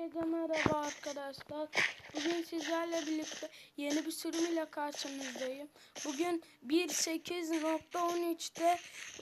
Herkese merhaba arkadaşlar. Bugün sizlerle birlikte yeni bir sürüm ile karşınızdayım. Bugün 1.8.13'te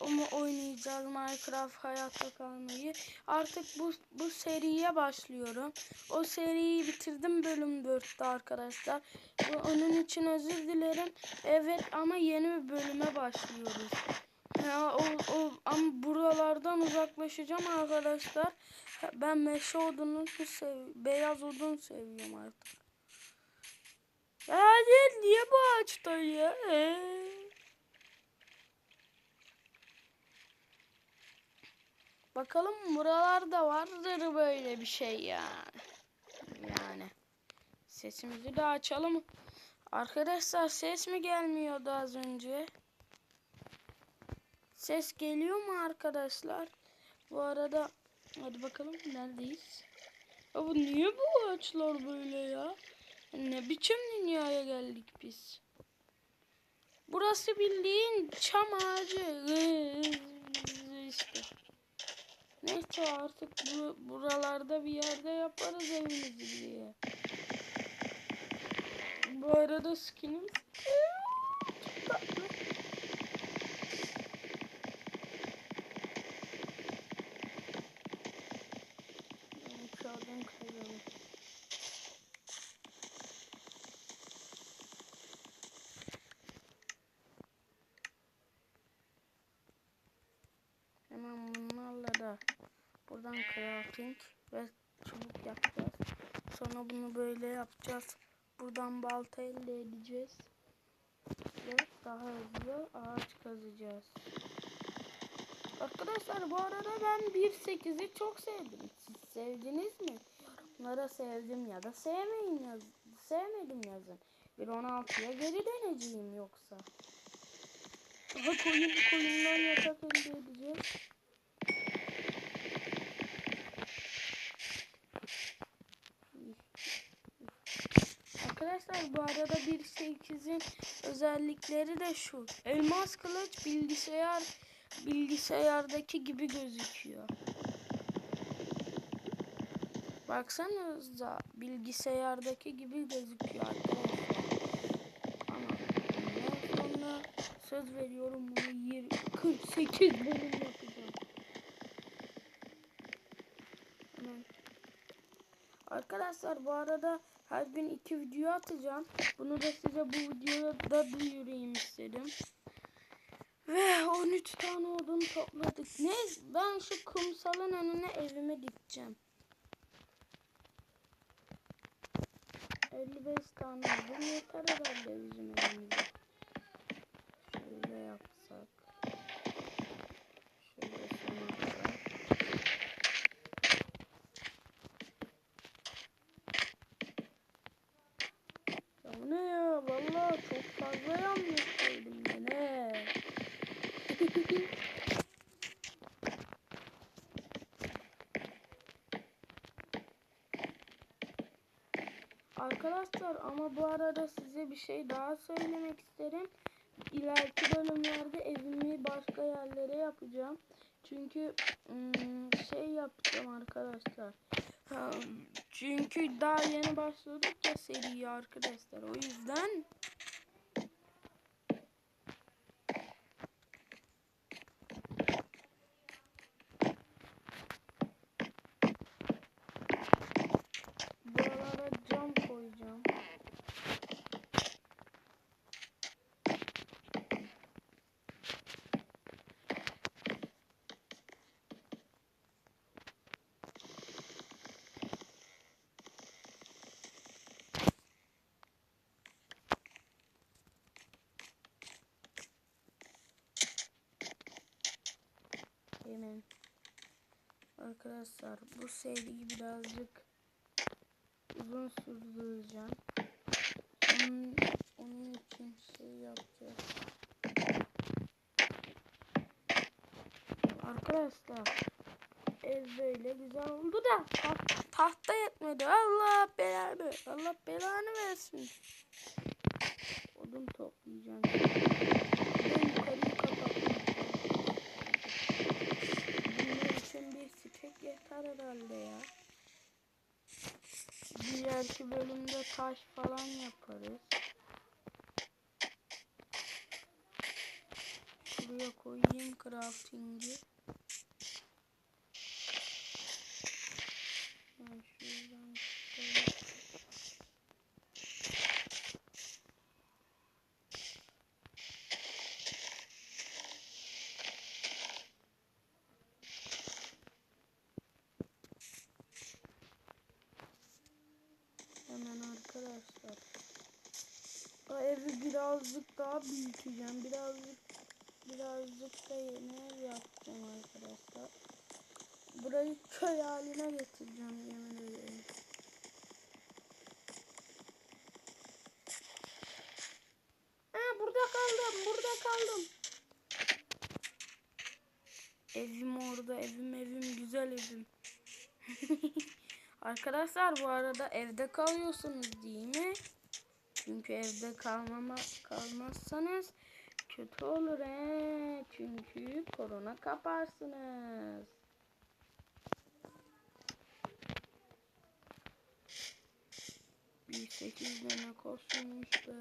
onu oynayacağız Minecraft hayatta kalmayı. Artık bu, bu seriye başlıyorum. O seriyi bitirdim bölüm 4'te arkadaşlar. Onun için özür dilerim. Evet ama yeni bir bölüme başlıyoruz. Ya, o, o, ama buralardan uzaklaşacağım arkadaşlar. Ben meşe odunu sev beyaz odun seviyorum artık. Hadi niye bu ağaçta ya? Ee? Bakalım buralarda vardır böyle bir şey yani. Yani. Sesimizi de açalım. Arkadaşlar ses mi gelmiyordu az önce? Ses geliyor mu arkadaşlar? Bu arada hadi bakalım neredeyiz? Ya bu niye bu ağaçlar böyle ya? Ne biçim dünyaya geldik biz? Burası bildiğin çam ağacı. işte. Neyse artık bu, buralarda bir yerde yaparız evimizi diye. Bu arada skinim. Hemen bunlarla da buradan crafting ve çubuk yapacağız. Sonra bunu böyle yapacağız. Buradan balta elde edeceğiz. Ve daha hızlı ağaç kazacağız. Arkadaşlar bu arada ben 1.8'i çok sevdim. Siz sevdiniz mi? Yorumlara sevdim ya da sevmeyin yaz sevmedim yazın. 1.16'ya geri döneceğim yoksa. Daha koyun koyundan yatak elde edeceğiz. Arkadaşlar bu arada 1.8'in özellikleri de şu. Elmas kılıç bilgisayar bilgisayardaki gibi gözüküyor. Baksanıza bilgisayardaki gibi gözüküyor arkadaşlar. Sonra söz veriyorum bunu 20, 48 bölüm yapacağım. Arkadaşlar bu arada her gün iki video atacağım. Bunu da size bu videoda duyurayım istedim. Ve 13 tane odun topladık. Ne? Ben şu kumsalın önüne evimi dikeceğim. 55 tane odun yeter herhalde bizim evimize. Şöyle yapsak. Şöyle son yapsak. Ya bu ne ya? Vallahi çok fazla yanlış koydum yine. Arkadaşlar ama bu arada size bir şey daha söylemek isterim. İleriki bölümlerde evimi başka yerlere yapacağım. Çünkü ım, şey yapacağım arkadaşlar. Çünkü daha yeni başladık ya seriye arkadaşlar. O yüzden Hemen. Arkadaşlar bu seriyi birazcık uzun sürdüreceğim. Onun, onun için şey yapacağız. Arkadaşlar ev böyle güzel oldu da ta- tahta yetmedi. Allah belanı. Allah belanı versin. Odun toplayacağım. Bir de yukarıyı kapatmak. Bunlar için bir stek yeter herhalde ya. İleriki bölümde taş falan yaparız. Şuraya koyayım crafting'i. Ben şuradan şöyle- Hemen arkadaşlar. O evi birazcık daha büyüteceğim. Birazcık birazcık da yeni yapacağım arkadaşlar. Burayı köy haline getireceğim yemin ederim. Ha burada kaldım. Burada kaldım. Evim orada. Evim evim güzel evim. Arkadaşlar bu arada evde kalıyorsunuz değil mi? Çünkü evde kalmama kalmazsanız kötü olur he. Çünkü korona kaparsınız. Bir sekiz tane koşulmuş be.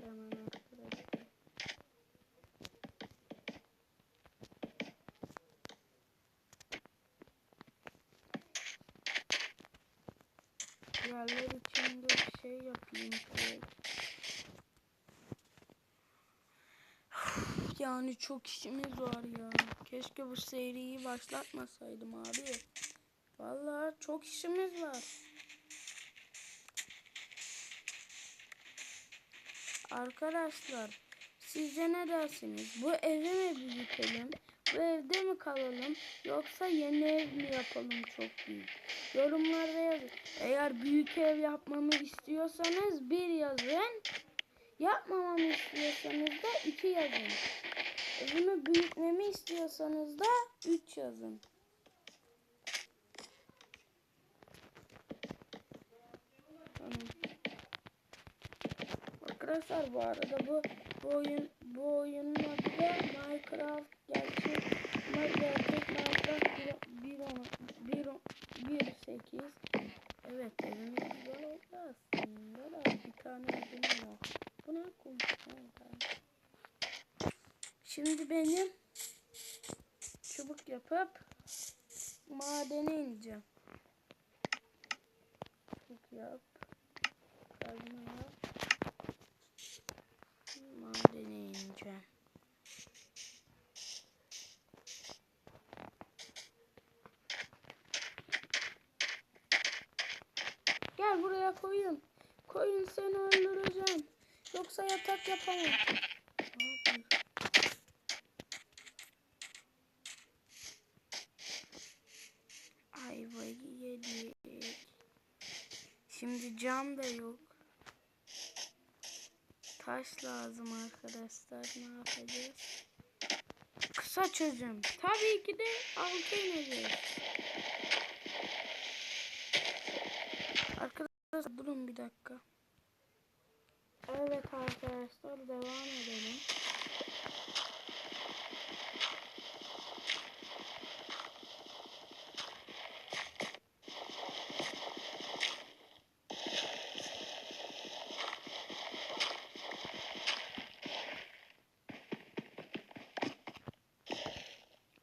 Hemen arkadaşlar. Yerler içinde bir şey yapayım şöyle. Yani çok işimiz var ya. Keşke bu seriyi başlatmasaydım abi. Vallahi çok işimiz var. Arkadaşlar sizce ne dersiniz? Bu evi mi büyütelim? Bu evde mi kalalım? Yoksa yeni ev mi yapalım çok büyük? Yorumlarda yazın. Eğer büyük ev yapmamı istiyorsanız bir yazın. Yapmamamı istiyorsanız da iki yazın. Bunu büyütmemi istiyorsanız da üç yazın. Arkadaşlar bu arada bu bu oyun bu oyunun adı Minecraft gerçek ama gerçek Minecraft 1 1 1 8 Evet evimiz güzel oldu aslında da bir tane evim yok. Bu ne koyacağım Şimdi benim çubuk yapıp madene ineceğim. Çubuk yap. Kazma yap. Madene ineceğim. Gel buraya koyun. Koyun seni öldüreceğim. Yoksa yatak yapamam. Şimdi cam da yok. Taş lazım arkadaşlar. Ne yapacağız? Kısa çözüm. Tabii ki de altı ineceğiz. Arkadaşlar durun bir dakika. Evet arkadaşlar devam edelim.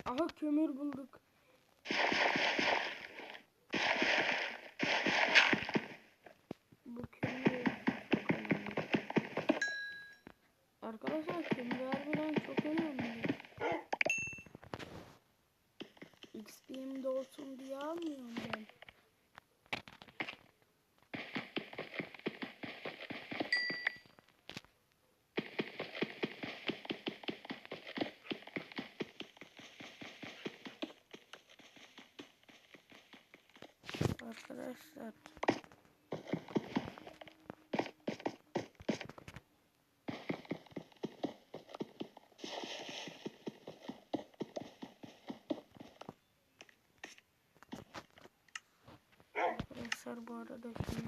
Aha kömür bulduk. Bu kömür. Arkadaşlar kömür harbiden çok önemli. XP'm de olsun diye almıyorum ben. Arkadaşlar. Arkadaşlar bu arada şunu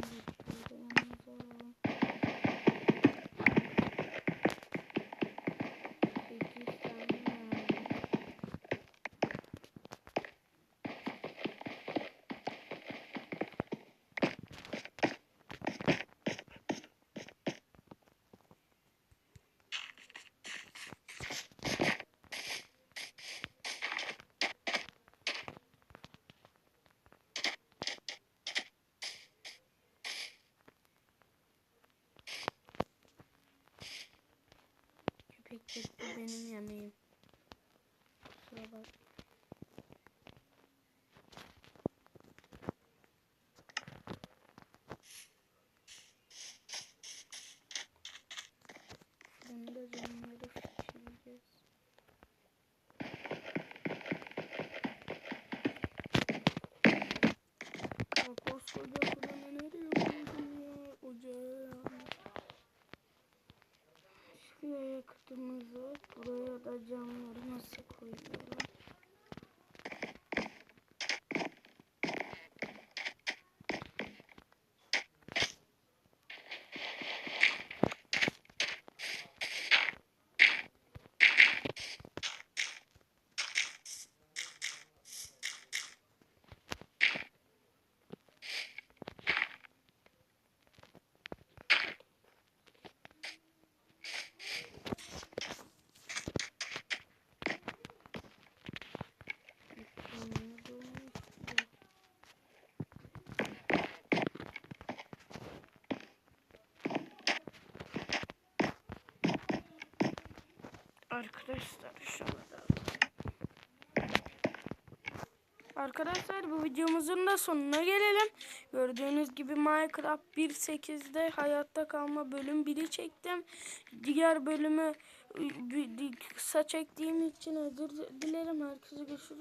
benim ya. Şuraya yakıtımızı, buraya da camları Arkadaşlar şurada. Arkadaşlar bu videomuzun da sonuna gelelim. Gördüğünüz gibi Minecraft 1.8'de hayatta kalma bölüm 1'i çektim. Diğer bölümü ı, bir- kısa çektiğim için özür dilerim. Herkese görüşürüz.